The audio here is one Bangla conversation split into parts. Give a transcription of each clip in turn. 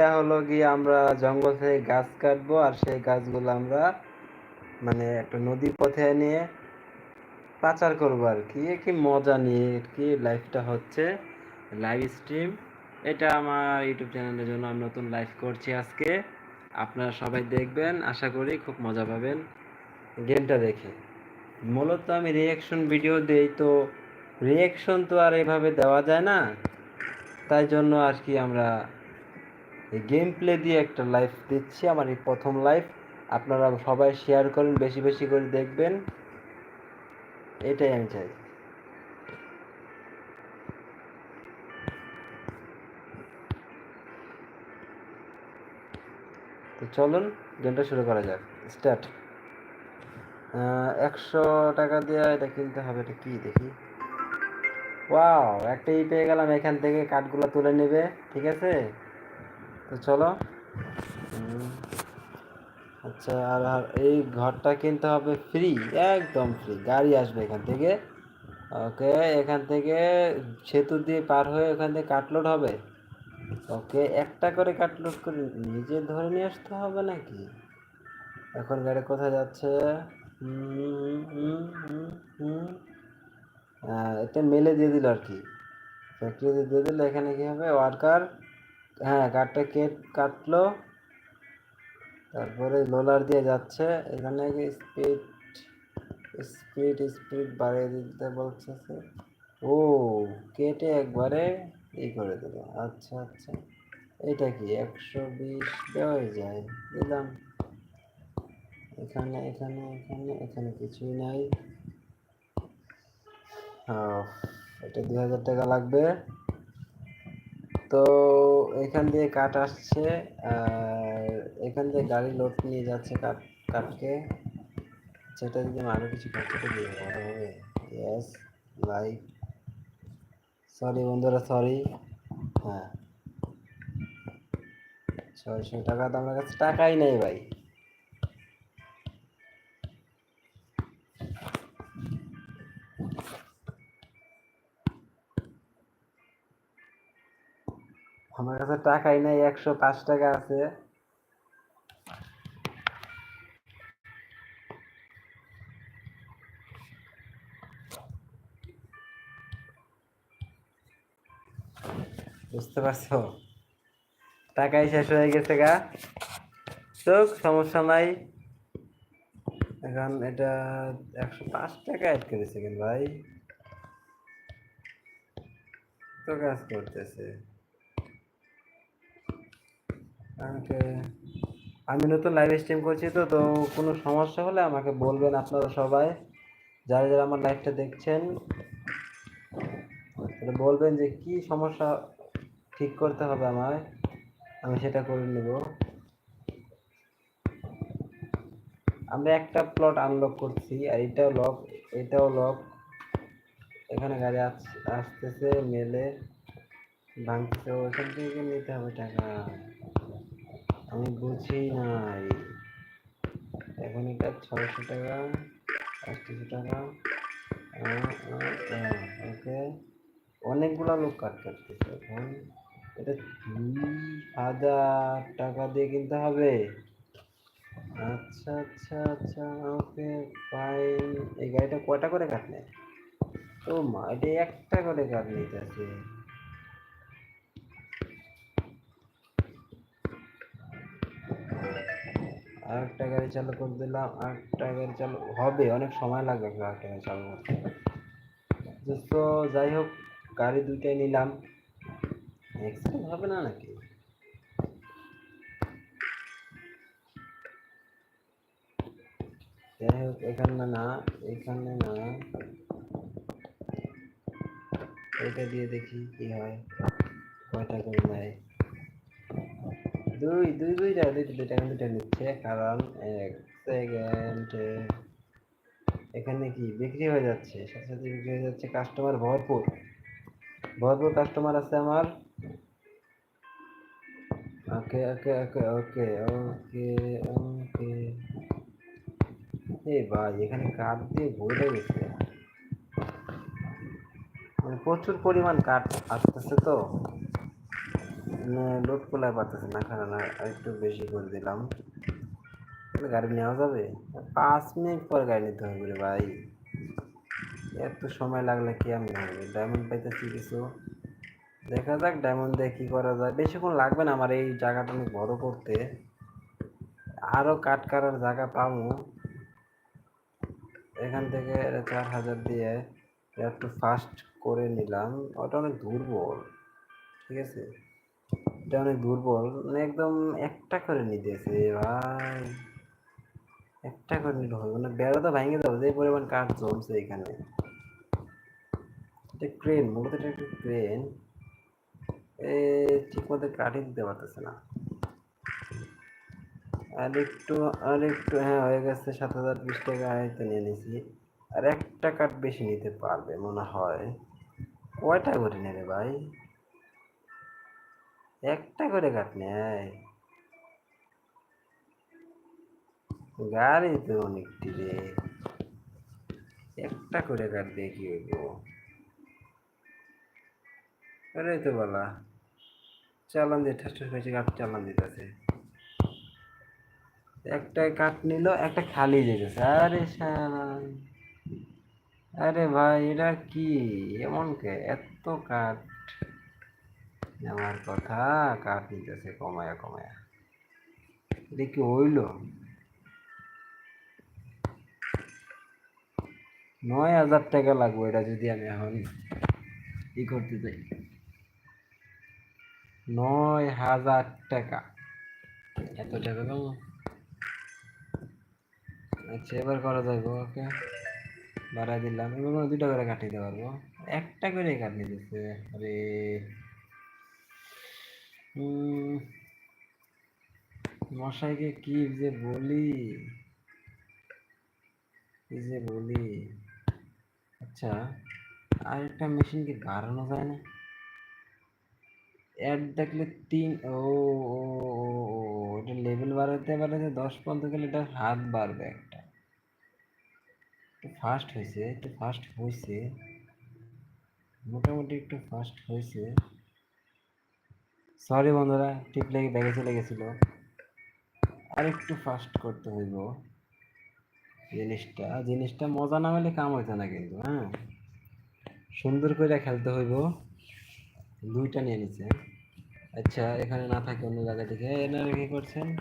এটা হলো গিয়ে আমরা জঙ্গল থেকে গাছ কাটবো আর সেই গাছগুলো আমরা মানে একটা নদীর পথে নিয়ে পাচার করব আর কি। কি মজা নিয়ে কি লাইফটা হচ্ছে লাইভ স্ট্রিম এটা আমার ইউটিউব চ্যানেলের জন্য আমি নতুন লাইভ করছি আজকে। আপনারা সবাই দেখবেন, আশা করি খুব মজা পাবেন। গেমটা দেখে। মূলত আমি রিয়াকশন ভিডিও দেই তো রিয়াকশন তো আর এভাবে দেওয়া যায় না। তাই জন্য আর কি আমরা এই গেম প্লে দিয়ে একটা লাইভ দিচ্ছি, আমার এই প্রথম লাইভ আপনারা সবাই শেয়ার করেন, বেশি বেশি করে দেখবেন। এটাই আমি চাই। তো চলুন গেমটা শুরু করা যাক। স্টার্ট একশো টাকা দিয়ে এটা কিনতে হবে, এটা কি দেখি? ওয়াও একটা ই পেয়ে গেলাম, এখান থেকে কাঠগুলো তুলে নেবে, ঠিক আছে? চলো। আচ্ছা আর আর এই ঘরটা কিনতে হবে ফ্রি একদম ফ্রি গাড়ি আসবে এখান থেকে। ওকে, এখান থেকে সেতু দিয়ে পার হয়ে ওখান থেকে কাটলোড হবে। ওকে, একটা করে কাটলোড করে নিজে ধরে নিয়ে আসতে হবে নাকি? এখন গাড়ি কোথায় যাচ্ছে? এটা মেলে দিয়ে দিল আর কি। ফ্যাক্টরিতে দিয়ে দিল, এখানে কি হবে? ওয়ার্কার হ্যাঁ কাঠটা কেট কাটলো। তারপরে লোলার দিয়ে যাচ্ছে। এখানে স্পিড স্পিড স্পিড বাড়িয়ে দিতে বলছে ও, কেটে একবারে ই করে দিল। আচ্ছা আচ্ছা। এটা কি একশো বিশ দেওয়াই যায়? দিলাম। এখানে এখানে এখানে এখানে কিছুই নাই। এটা দুই হাজার টাকা লাগবে। তো এখান দিয়ে কাঠ আসছে, আর এখান দিয়ে গাড়ি লোড নিয়ে যাচ্ছে কাঠ, কাঠকে। সেটা যদি আমি আরও কিছু করতে দিয়ে ভালো হবে। ইয়েস লাইক সরি বন্ধুরা সরি হ্যাঁ। ছয়শো টাকা তো আমার কাছে টাকাই নেই ভাই। আমার কাছে টাকাই নাই, একশো পাঁচ টাকা আছে। বুঝতে পারছ? টাকাই শেষ হয়ে গেছে গা। চোখ সমস্যা নাই। এখন এটা একশো পাঁচ টাকা অ্যাড করেছে কেন ভাই? তো কাজ করতেছে। আমি নতুন লাইভ স্ট্রিম করছি তো তো কোনো সমস্যা হলে আমাকে বলবেন আপনারা সবাই। যারা যারা আমার লাইভটা দেখছেন বলবেন যে কি সমস্যা ঠিক করতে হবে আমায়। আমি সেটা করে নেব। আমরা একটা প্লট আনলক করছি, আর এটাও লক এটাও লক এখানে গাড়ি আস- আসতেছে, মেলে, ভাঙতেছে, ওখান থেকে নিতে হবে টাকা। আমি বুঝি নাই। এখন এটা ছয়শো টাকা, পাঁচশো টাকা। ওকে। অনেকগুলো লোক কাট কাটতেছে এখন। এটা দুই হাজার টাকা দিয়ে কিনতে হবে। আচ্ছা আচ্ছা আচ্ছা ওকে ফাইন এই গাড়িটা কয়টা করে কাটলে? ও মা, এটা একটা করে কাট নিতেছে আরেকটা গাড়ি চালু করে দিলাম, আরেকটা গাড়ি চালু, হবে, অনেক সময় লাগবে আরেকটা গাড়ি চালু করতে। যাই হোক, গাড়ি দুইটাই নিলাম। হবে না নাকি? যাই হোক, এখানে না এখানে না। এটা দিয়ে দেখি কি হয়। কয়টা করে নেয়? দুই দুই দুইটা দুইটা দুইটা দুইটা নিচ্ছে, কারণ এক সেকেন্ড এখানে কি বিক্রি হয়ে যাচ্ছে, সাথে সাথে বিক্রি হয়ে যাচ্ছে কাস্টমার ভরপুর। ভরপুর কাস্টমার আছে আমার। ওকে ওকে ওকে ওকে ওকে ওকে। এই ভাই, এখানে কাঠ দিয়ে ভরে গেছে। মানে প্রচুর পরিমাণ কাঠ আসতেছে তো। লোড কোলায় পারতেছে না কারণ একটু বেশি করে দিলাম। গাড়ি নেওয়া যাবে? পাঁচ মিনিট পর গাড়ি নিতে হবে রে ভাই। এত সময় লাগলে কি আমি হবে ডায়মন্ড পাইতেছি কিছু? দেখা যাক ডায়মন্ড দিয়ে কি করা যায়। বেশিক্ষণ লাগবে না আমার এই জায়গাটা অনেক বড় করতে। আরও কাট করার জায়গা পাবো। এখান থেকে চার হাজার দিয়ে একটু ফাস্ট করে নিলাম। ওটা অনেক দুর্বল। ঠিক আছে? এটা অনেক দুর্বল মানে একদম একটা করে নিতেছে, ভাই। একটা করে নিলে হবে মানে বেড়া তো ভেঙে যাবে, যে পরিমাণ কাঠ জমছে এখানে। এটা ক্রেন মূলত এটা একটা ক্রেন এ ঠিক মতো কাঠই দিতে পারতেছে না। আর একটু আর একটু হ্যাঁ হয়ে গেছে সাত হাজার বিশ টাকা হয়তো নিয়ে নিছি। আর একটা কাঠ বেশি নিতে পারবে, মনে হয়। কয়টা করে নেবে, ভাই? একটা করে কাঠ নেয় গাড়ি তো অনেকটি রে একটা করে কাঠ দিয়ে কি হইব? তো বলা। চালান দিয়ে ঠাস ঠাস হয়েছে কাঠ চালান দিতেছে। একটা কাঠ নিল, একটা খালি যেতেছে আরে শালান আরে ভাই, এটা কি? এমন কে? এত কাঠ নেওয়ার কথা কাঠ নিতেছে কমায়া কমায়া। এটা কি হইল? নয় হাজার টাকা লাগবে এটা যদি আমি এখন ই করতে চাই। নয় হাজার টাকা। এত টাকা কম? আচ্ছা এবার করা যাবে ওকে। বাড়াই দিলাম। এবার দুটা করে কাটিয়ে দিতে পারব। একটা করে কাটিয়ে দিচ্ছে। আরে মশাইকে কি যে বলি? কি যে বলি? আচ্ছা আর একটা মেশিন কি গাড়ানো যায় না? অ্যাড দেখলে তিন ও এটা লেভেল বাড়াতে বাড়াতে দশ পর্যন্ত গেলে এটা হাত বাড়বে একটা। একটু ফাস্ট হয়েছে, একটু ফাস্ট হয়েছে। মোটামুটি একটু ফাস্ট হয়েছে। সরি বন্ধুরা, টিপ লেগে ব্যাগে চলে গেছিল। আর একটু ফাস্ট করতে হইব। জিনিসটা জিনিসটা মজা না হলে কাম হইতো না কিন্তু হ্যাঁ? সুন্দর করে খেলতে হইব। দুইটা নিয়ে নিছে। আচ্ছা এখানে না থাকে অন্য জায়গা থেকে। এনারা কি করছেন?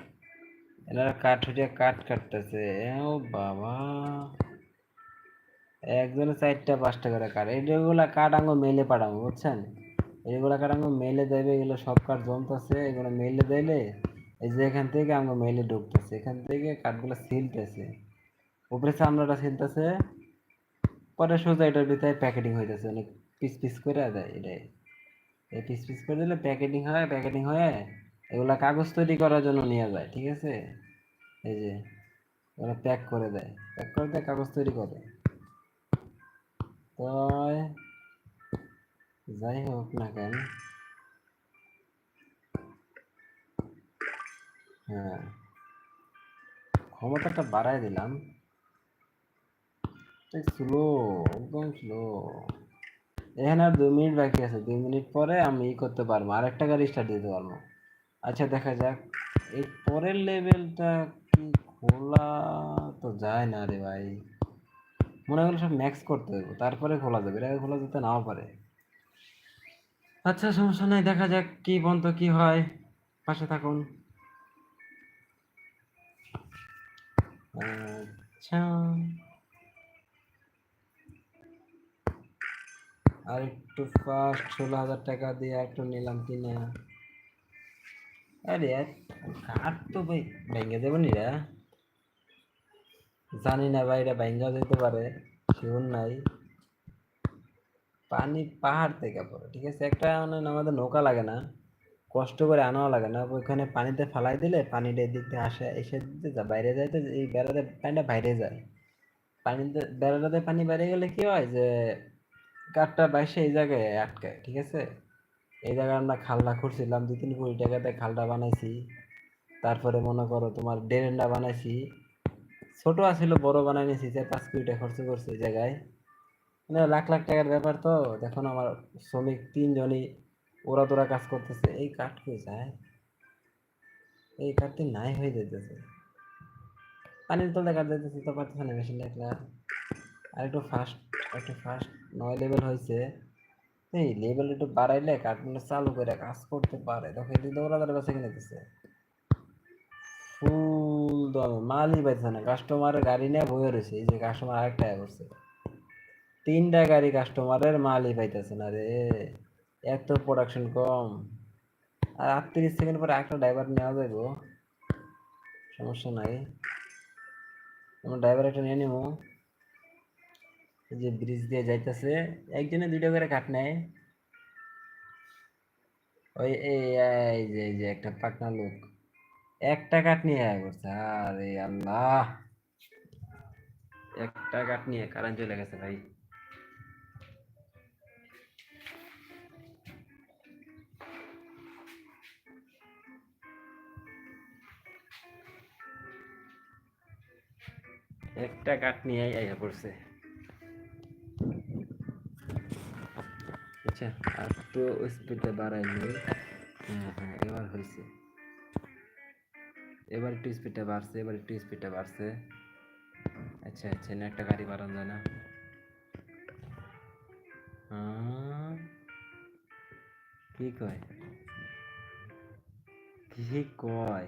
এনারা কাঠ উঠিয়ে কাঠ কাটতেছে। ও বাবা। একজনে চারটা পাঁচটা করে কাঠ। এইগুলা কাঠ আঙ্গ মেলে পাঠাবো বুঝছেন? এইগুলা কাঠ আঙ্গ মেলে দেবে, এগুলো সব কাঠ জমতেছে এগুলো মেলে দিলে এই যে এখান থেকে আঙ্গ মেলে ঢুকতেছে, এখান থেকে কাঠগুলো সিলতেছে উপরে চামড়াটা সিলতেছে পরে সোজা এটার ভিতরে প্যাকেটিং হইতেছে, অনেক পিস পিস করে দেয় এটাই। এই পিস পিস করে দিলে প্যাকেটিং হয় প্যাকেটিং হয়ে এগুলা কাগজ তৈরি করার জন্য নিয়ে যায়, ঠিক আছে? এই যে ওরা প্যাক করে দেয় প্যাক করে দেয়, কাগজ তৈরি করে তো যাই হোক না কেন হ্যাঁ ক্ষমতাটা বাড়ায় দিলাম স্লো একদম স্লো এখানে আর দুই মিনিট বাকি আছে দুই মিনিট পরে আমি ই করতে পারব। আর একটা গাড়ি স্টার্ট দিতে পারব। আচ্ছা দেখা যাক। এই পরের লেভেলটা কি খোলা তো যায় না রে ভাই। মনে হলো সব ম্যাক্স করতে হবে তারপরে খোলা যাবে। এর আগে খোলা যেতে নাও পারে। আচ্ছা সমস্যা নাই, দেখা যাক কি পর্যন্ত কি হয়। পাশে থাকুন। আচ্ছা। আর একটু ফার্স্ট ষোলো হাজার টাকা দিয়ে একটু নিলাম কিনা। আরে কাঠ তো ভাই, ভেঙে দেবো নিরা জানি না ভাই, এটা ভেঙে যেতে পারে শিওর নাই। পানি পাহাড় থেকে পড়ে, ঠিক আছে? একটা মানে আমাদের নৌকা লাগে না, কষ্ট করে আনাও লাগে না ওইখানে পানিতে ফালাই দিলে পানিটা এদিক থেকে আসে, এসে দিতে যা বাইরে যায় তো, এই বেড়াতে পানিটা বাইরে যায়। পানিতে, বেড়াতে পানি বাইরে গেলে কি হয় যে, কাঠটা বাইসে এই জায়গায় আটকায় ঠিক আছে? এই জায়গায় আমরা খালটা খুঁড়ছিলাম দু তিন কোটি টাকাতে খালটা বানাইছি, তারপরে মনে করো তোমার ড্রেনটা বানাইছি, ছোট আছিল, বড় বানাই নিয়েছি চার পাঁচ কোটি টাকা খরচ করছি এই জায়গায়। মানে লাখ লাখ টাকার ব্যাপার তো। দেখুন আমার শ্রমিক তিনজনই ওরা তোরা কাজ করতেছে। এই কাঠ কই যায়? এই কাঠটি নাই হয়ে যেতেছে পানির তলে কাট যেতেছে তো পারতেছে না মেশিনটা একলা। আর একটু ফাস্ট একটু ফাস্ট নয় লেভেল হয়েছে এই লেভেল একটু বাড়াইলে কাঠগুলো চালু করে কাজ করতে পারে। তখন ওরা তার কাছে কিনে দিচ্ছে ফুল দমে, মালই পাইতেছে না। কাস্টমার গাড়ি নিয়ে বয়ে রয়েছে। এই যে কাস্টমার আরেকটা করছে। তিনটা গাড়ি কাস্টমারের মালই পাইতেছে না রে। এত প্রোডাকশন কম। আর আটত্রিশ সেকেন্ড পরে একটা ড্রাইভার নেওয়া যাইব। সমস্যা নাই। আমার ড্রাইভার একটা নিয়ে নেব যে ব্রিজ দিয়ে যাইতেছে। একজনে দুইটা করে কাট নেয়। ওই এই যে যে একটা পাকনা লোক। একটা কাঠ নিয়ে আয় করছে। আরে আল্লাহ! একটা কাঠ নিয়ে কারেন্ট চলে গেছে ভাই। একটা কাঠ নিয়ে আইয়া পড়ছে। আচ্ছা আর তো স্পিডটা বাড়াইনি হ্যাঁ হ্যাঁ এবার হয়েছে এবার একটু স্পিডটা বাড়ছে, এবার একটু স্পিডটা বাড়ছে। আচ্ছা আচ্ছা না, একটা গাড়ি বাড়ানো যায় না। কি কয়? কি কয়?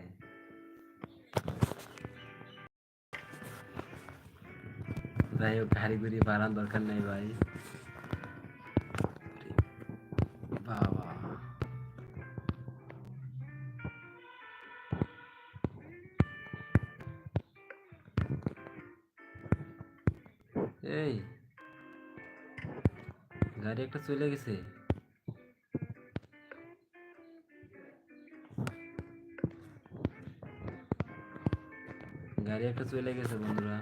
যাই হোক গাড়ি গুড়ি বাড়ানোর দরকার নেই ভাই বাবা এই গাড়ি একটা চলে গেছে গাড়ি একটা চলে গেছে বন্ধুরা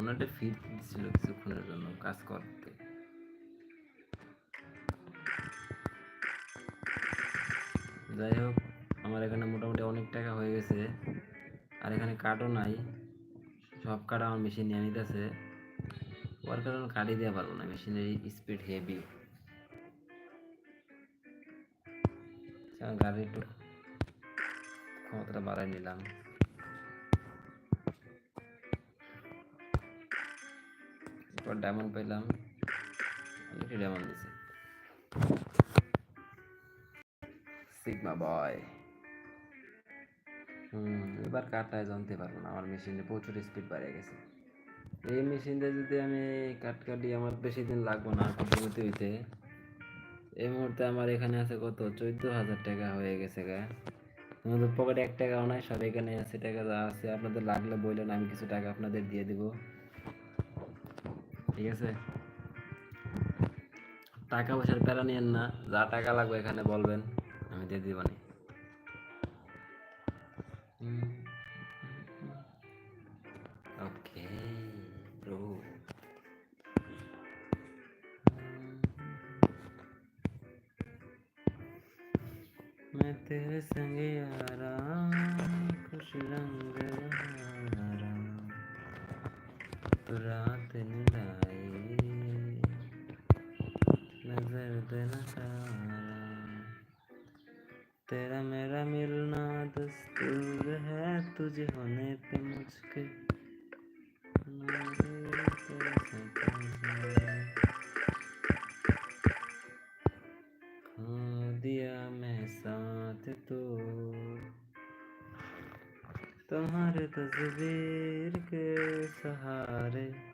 ওনারটা ফিট ছিল কিছুক্ষণের জন্য কাজ করতে। যাই হোক, আমার এখানে মোটামুটি অনেক টাকা হয়ে গেছে, আর এখানে কাঠও নাই। সব কাঠ আমার মেশিন নিয়ে নিতেছে। ওর কারণে কাটই দেওয়া পারব না মেশিনের স্পিড হেভি গাড়ি একটু ক্ষমতাটা বাড়াই নিলাম। এরপর ডায়মন্ড পেলাম। অনেকটি ডায়মন্ড দিছে। সিগমা বয় হুম, এবার কাটটায় জানতে পারব না, আমার মেশিনে প্রচুর স্পিড বেড়ে গেছে। এই মেশিনটা যদি আমি কাট কাটি আমার বেশি দিন লাগবে না হইতে হইতে, এই মুহূর্তে আমার এখানে আছে কত? চোদ্দ হাজার টাকা হয়ে গেছে গা। আমাদের পকেটে এক টাকাও নাই, সব এখানে আছে টাকা আছে, আপনাদের লাগলে বললেন, আমি কিছু টাকা আপনাদের দিয়ে দিব। ঠিক আছে? টাকা পয়সার প্যারা নিয়েন না, যা টাকা লাগবে এখানে বলবেন, আমি দিয়ে দিব नज़र देना तेरा मेरा मिलना दस्तूर है, तुझे होने पे मुझके दिया मैं साथ तो। तुम्हारे तस्वीर के सहारे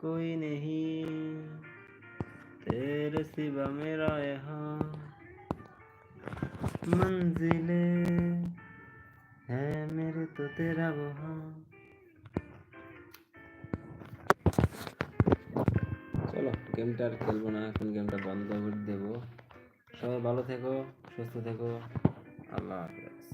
कोई नहीं तेरे सिवा मेरा यहाँ मंजिले है मेरे तो तेरा वहाँ चलो গেমটা আর খেলবো না এখন গেমটা বন্ধ করে দেবো সবাই ভালো থেকো সুস্থ থেকো আল্লাহ হাফেজ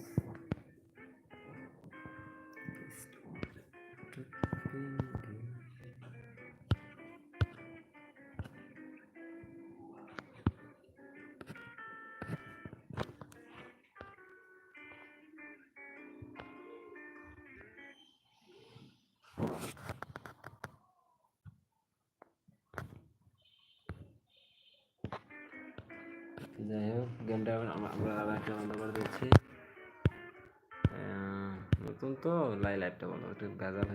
যাই হোক গেমটা আমরা আবার একটা বন্ধ করে দিচ্ছি নতুন তো, লাই লাইটটা বন্ধ, একটু ভেজাল।